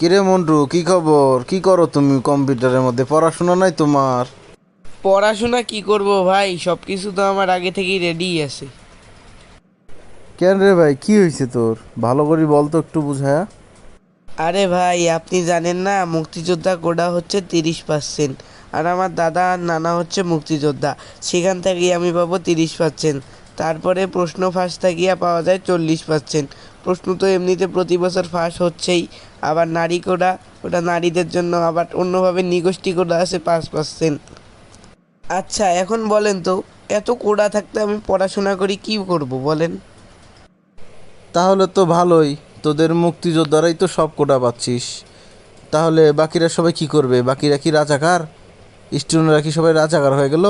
কিরে মন্টু কি খবর? কি করো তুমি কম্পিউটারের মধ্যে? পড়াশোনা নাই তোমার? পড়াশোনা কি করব ভাই? সব কিছু তো আমার আগে থেকেই রেডি আছে। কেন রে ভাই? কি হয়েছে তোর? ভালো করে বল তো একটু বুঝায়া আরে ভাই আপনি জানেন না মুক্তিযোদ্ধা কোডা হচ্ছে তিরিশ পার্সেন্ট আর আমার দাদা আর নানা হচ্ছে মুক্তিযোদ্ধা। সেখান থেকেই আমি পাবো তিরিশ পার্সেন্ট তারপরে প্রশ্ন ফাঁস থাকিয়া পাওয়া যায় চল্লিশ পার্সেন্ট প্রশ্ন তো এমনিতে প্রতি বছর ফাঁস হচ্ছেই। আবার নারী কোডা, ওটা নারীদের জন্য আবার অন্যভাবে নিগোষ্ঠী কোডা আছে পাঁচ পার্সেন্ট আচ্ছা এখন বলেন তো, এত কোডা থাকতে আমি পড়াশোনা করি কি করব বলেন? তাহলে তো ভালোই, তোদের মুক্তিযোদ্ধারাই তো সব কোটা পাচ্ছিস। তাহলে বাকিরা সবাই কি করবে? বাকিরা কি রাজাকার? স্টুডেন্টরা কি সবাই রাজাকার হয়ে গেল?